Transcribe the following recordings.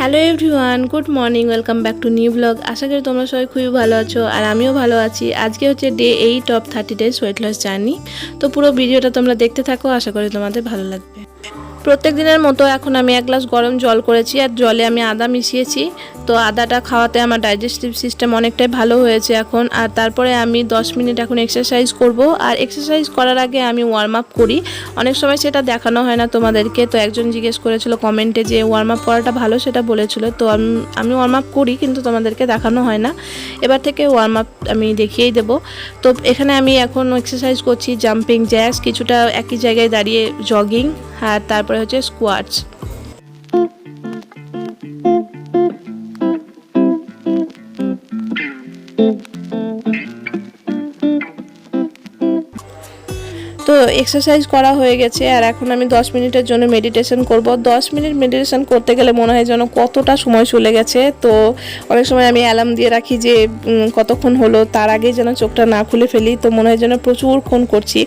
Hello everyone, good morning, welcome back to new blog. আশা করি তোমরা সবাই খুবই ভালো আছো আর আমিও ভালো আছি। আজকে হচ্ছে day eight of thirty days weight loss journey. তো পুরো ভিডিওটা তোমরা দেখতে থাকো, আশা করি তোমাদের ভালো লাগবে। প্রত্যেক দিনের মতো এখন আমি এক গ্লাস গরম জল করেছি আর জলে আমি আদা মিশিয়েছি। তো আদাটা খাওয়াতে আমার ডাইজেস্টিভ সিস্টেম অনেকটাই ভালো হয়েছে এখন। আর তারপরে আমি 10 মিনিট এখন এক্সারসাইজ করব। আর এক্সারসাইজ করার আগে আমি ওয়ার্ম আপ করি। অনেক সময় সেটা দেখানো হয় না তোমাদেরকে। তো একজন জিজ্ঞেস করেছিল কমেন্টে যে ওয়ার্ম আপ করাটা ভালো সেটা বলেছিল। তো আমি আমি ওয়ার্ম আপ করি কিন্তু তোমাদেরকে দেখানো হয় না। এবার থেকে ওয়ার্ম আপ আমি দেখিয়েই দেবো। তো এখানে আমি এখন এক্সারসাইজ করছি জাম্পিং জ্যাক্স কিছুটা একই জায়গায় দাঁড়িয়ে জগিং আর তারপরে হচ্ছে স্কোয়াটস এক্সারসাইজ করা হয়ে গেছে আর এখন আমি 10 মিনিটের জন্য মেডিটেশন করব। 10 মিনিট মেডিটেশন করতে গেলে মনে হয় যেন কতটা সময় চলে গেছে। তো অনেক সময় আমি অ্যালার্ম দিয়ে রাখি যে কতক্ষণ হলো, তার আগে যেন চোখটা না খুলে ফেলি। তো মনে হয় যেন প্রচুরক্ষণ করছি।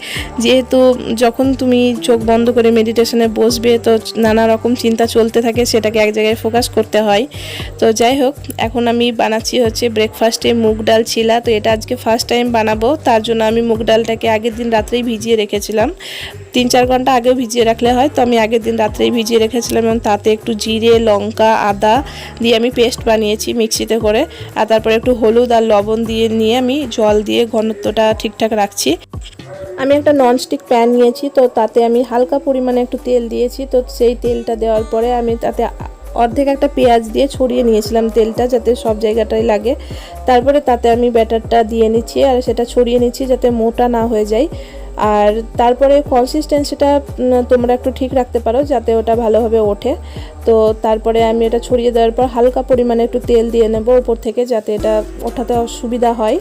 যেহেতু যখন তুমি চোখ বন্ধ করে মেডিটেশনে বসবে, তো নানা রকম চিন্তা চলতে থাকে, সেটাকে এক জায়গায় ফোকাস করতে হয়। তো যাই হোক, এখন আমি বানাচ্ছি হচ্ছে ব্রেকফাস্টে মুগ ডাল ছিলা। তো এটা আজকে ফার্স্ট টাইম বানাবো। তার জন্য আমি মুগ ডালটাকে আগের দিন রাত্রেই ভিজিয়ে রেখেছিলাম। তিন, চার ঘণ্টা আগেও ভিজিয়ে রাখলে হয়, তো আমি আগের দিন রাত্রেই ভিজিয়ে রেখেছিলাম এবং তাতে একটু জিরে, লঙ্কা, আদা দিয়ে আমি পেস্ট বানিয়েছি মিক্সিতে করে। আর তারপরে একটু হলুদ আর লবণ দিয়ে নিয়ে আমি জল দিয়ে ঘনত্বটা ঠিকঠাক রাখছি। আমি একটা ননস্টিক প্যান নিয়েছি, তো তাতে আমি হালকা পরিমাণে একটু তেল দিয়েছি, তো সেই তেলটা দেওয়ার পরে আমি তাতে অর্ধেক একটা পেঁয়াজ দিয়ে ছড়িয়ে নিয়েছিলাম তেলটা যাতে সব জায়গাটাই লাগে। তারপরে তাতে আমি ব্যাটারটা দিয়ে নিচ্ছি, আর সেটা ছড়িয়ে নিচ্ছি যাতে মোটা না হয়ে যায়। আর তারপরে কনসিস্টেন্সিটা তোমরা একটু ঠিক রাখতে পারো যাতে ওটা ভালোভাবে ওঠে। তো তারপরে আমি এটা ছড়িয়ে দেওয়ার পর হালকা পরিমাণে একটু তেল দিয়ে নেব উপর থেকে যাতে এটা ওঠাতে সুবিধা হয়।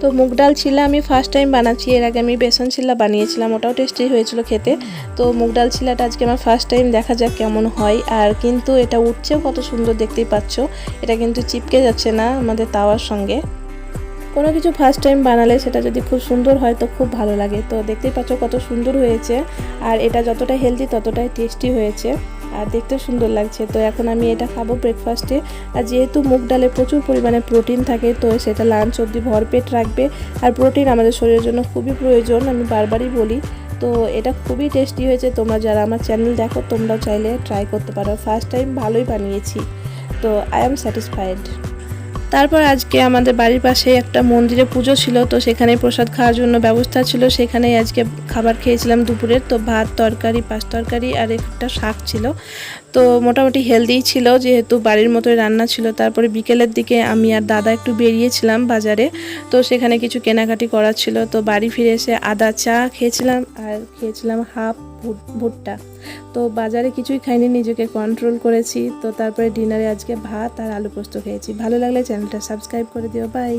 তো মুগ ডাল ছিলা আমি ফার্স্ট টাইম বানাচ্ছি। এর আগে আমি বেসন ছিলা বানিয়েছিলাম, ওটাও টেস্টি হয়েছিল খেতে। তো মুগ ডাল ছিলাটা আজকে আমার ফার্স্ট টাইম দেখা যাক কেমন হয়। আর কিন্তু এটা উঠছেও কত সুন্দর দেখতেই পাচ্ছ। এটা কিন্তু চিপকে যাচ্ছে না আমাদের তাওয়ার সঙ্গে। কোনো কিছু ফার্স্ট টাইম বানালে সেটা যদি খুব সুন্দর হয় তো খুব ভালো লাগে। তো দেখতেই পাচ্ছ কত সুন্দর হয়েছে। আর এটা যতটা হেলদি ততটাই টেস্টি হয়েছে। আর দেখতে সুন্দর লাগছে। তো এখন আমি এটা খাব ব্রেকফাস্টে আর যেহেতু মুগ ডালে প্রচুর পরিমাণে প্রোটিন থাকে, তো সেটা লাঞ্চ অবধি ভরপেট রাখবে। আর প্রোটিন আমাদের শরীরের জন্য খুবই প্রয়োজন, আমি বারবারই বলি। তো এটা খুবই টেস্টি হয়েছে। তোমরা যারা আমার চ্যানেল দেখো, তোমরাও চাইলে ট্রাই করতে পারো। ফার্স্ট টাইম ভালোই বানিয়েছি। তো আই এম স্যাটিসফাইড তারপর আজকে আমাদের বাড়ির পাশে একটা মন্দিরে পুজো ছিল, তো সেখানে প্রসাদ খাওয়ার জন্য ব্যবস্থা ছিল। সেখানেই আজকে খাবার খেয়েছিলাম দুপুরের, তো ভাত, তরকারি, পাঁচ তরকারি আর একটা শাক ছিল। তো মোটামুটি হেলদিই ছিল, যেহেতু বাড়ির মতোই রান্না ছিল। তারপরে বিকেলের দিকে আমি আর দাদা একটু বেরিয়েছিলাম বাজারে। তো সেখানে কিছু কেনাকাটি করার ছিল। তো বাড়ি ফিরে এসে আদা চা খেয়েছিলাম আর খেয়েছিলাম হাফ ভুট্টা। তো বাজারে কিছুই খাইনি, নিজেকে কন্ট্রোল করেছি। তো তারপরে ডিনারে আজকে ভাত আর আলু পোস্ত খেয়েছি। ভালো লাগলে চ্যানেলটা সাবস্ক্রাইব করে দিও। বাই